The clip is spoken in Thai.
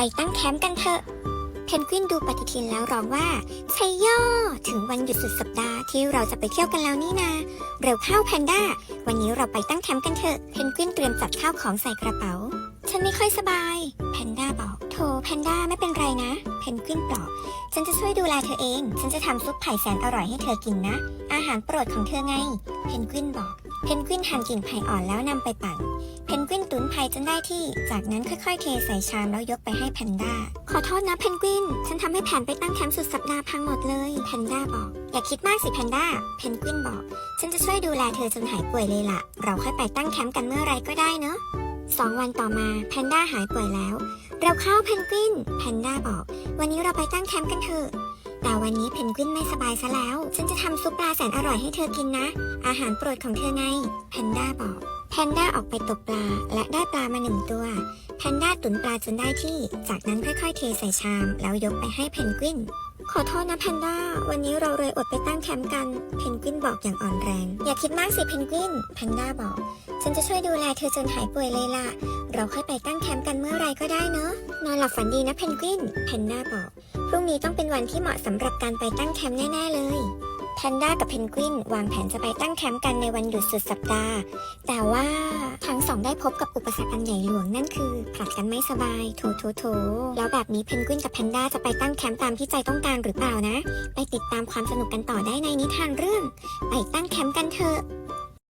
ไปตั้งแคมป์กันเถอะ เพนกวินดูปฏิทินแล้วร้องว่าชัยย่อ ถึงวันหยุดสุดสัปดาห์ที่เราจะไปเที่ยวกันแล้วนี่นา เร็วเข้าแพนด้า วันนี้เราไปตั้งแคมป์กันเถอะ เพนกวินเตรียมจัดข้าวของใส่กระเป๋า ฉันไม่ค่อยสบาย แพนด้าบอกโถแพนด้าไม่เป็นไรนะ เพนกวินปลอบ ฉันจะช่วยดูแลเธอเอง ฉันจะทำซุปไผ่แสนอร่อยให้เธอกินนะ อาหารโปรดของเธอไง เพนกวินบอก เพนกวินหั่นกิ่งไผ่อ่อนแล้วนำไปปั่น เพนกวินตุ๋นไผ่จนได้ที่ จากนั้นค่อยๆ เทใส่ชามแล้วยกไปให้แพนด้า ขอโทษนะเพนกวิน ฉันทำให้แผนไปตั้งแคมป์สุดสัปดาห์พังหมดเลย แพนด้าบอก อย่าคิดมากสิแพนด้า เพนกวินบอก ฉันจะช่วยดูแลเธอจนหายป่วยเลยล่ะ เราค่อยไปตั้งแคมป์กันเมื่อไรก็ได้เนอะสองวันต่อมาแพนด้าหายป่วยแล้ว เราเข้าเพนกวิน แพนด้าบอก วันนี้เราไปตั้งแคมป์กันเถอะ แต่วันนี้เพนกวินไม่สบายซะแล้ว ฉันจะทำซุปปลาแสนอร่อยให้เธอกินนะ อาหารโปรดของเธอไง แพนด้าบอก แพนด้าออกไปตกปลาและได้ปลามาหนึ่งตัว แพนด้าตุ๋นปลาจนได้ที่ จากนั้นค่อยๆเทใส่ชาม แล้วยกไปให้เพนกวิน ขอโทษนะแพนด้า วันนี้เราเลยอดไปตั้งแคมป์กัน เพนกวินบอกอย่างอ่อนแรง อย่าคิดมากสิเพนกวิน แพนด้าบอก ฉันจะช่วยดูแลเธอจนหายป่วยเลยล่ะ เราค่อยไปตั้งแคมป์กันเมื่อไรก็ได้เนอะนอนหลับฝันดีนะเพนกวิน แพนด้าบอก พรุ่งนี้ต้องเป็นวันที่เหมาะสำหรับการไปตั้งแคมป์แน่ๆเลย แพนด้ากับเพนกวินวางแผนจะไปตั้งแคมป์กันในวันหยุดสุดสัปดาห์ แต่ว่าทั้งสองได้พบกับอุปสรรคอันใหญ่หลวงนั่นคือผลัดกันไม่สบายโถโถโถแล้วแบบนี้เพนกวินกับแพนด้าจะไปตั้งแคมป์ตามที่ใจต้องการหรือเปล่านะ ไปติดตามความสนุกกันต่อได้ในนิทานเรื่อง ไปตั้งแคมป์กันเถอะ